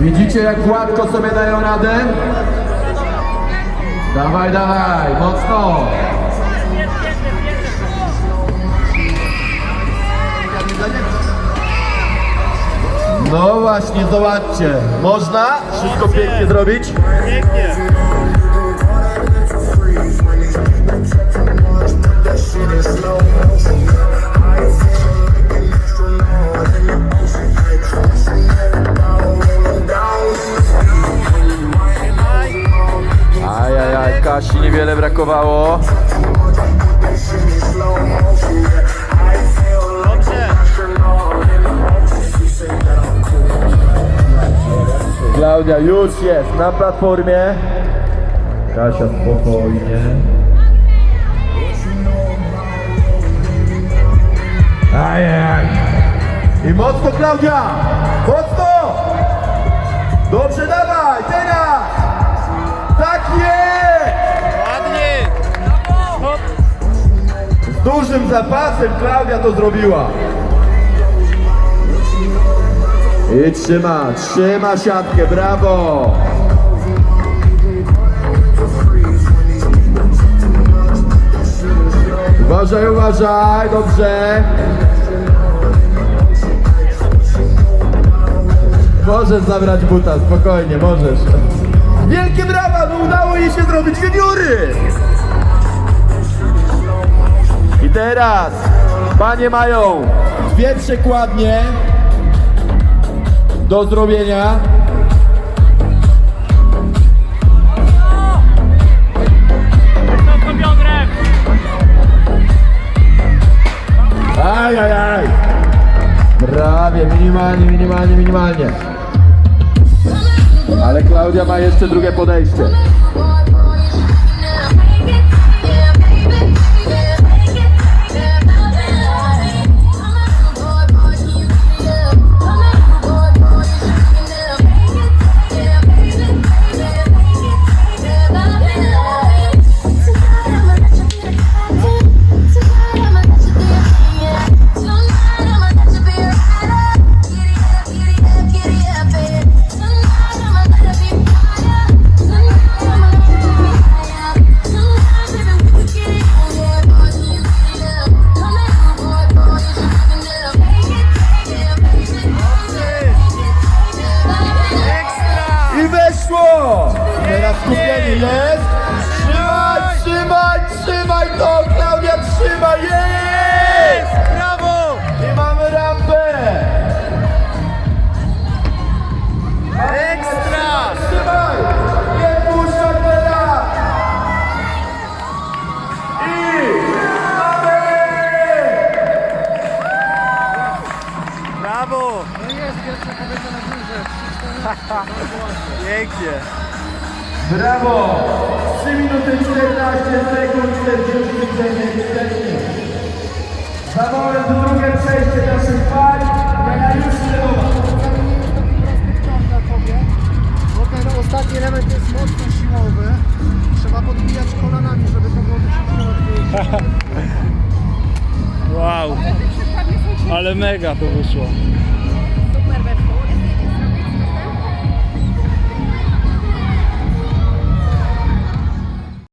Widzicie jak gładko sobie dają radę? Dawaj, dawaj, mocno! No właśnie, zobaczcie. Można wszystko pięknie zrobić? Pięknie. Kasi niewiele brakowało. Klaudia już jest na platformie. Kasia spokojnie. Ajajaj. I mocno Klaudia! Mocno! Dobrze, dawaj, dużym zapasem Klaudia to zrobiła. I trzyma, trzyma siatkę, brawo! Uważaj, uważaj, dobrze. Możesz zabrać buta, spokojnie, możesz. Wielkie brawa, no udało jej się zrobić juniory! Teraz panie mają dwie przekładnie do zrobienia. Aj, aj, aj. Prawie, minimalnie, minimalnie, minimalnie. Ale Klaudia ma jeszcze drugie podejście. Jest. Trzymaj, trzymaj, trzymaj to! Klaudia trzyma, jest! Brawo. I mamy rampę! Ekstra. Trzymaj! Nie puszczaj teraz! I mamy! Brawo. Pięknie. Brawo! 3 minuty 14 sekund 49 wcześniej. Za moment drugie przejście naszych pań. Ja już bo ten ostatni element jest mocno siłowy. Trzeba podbijać kolanami, żeby to było troszeczkę. Wow. Ale mega to wyszło.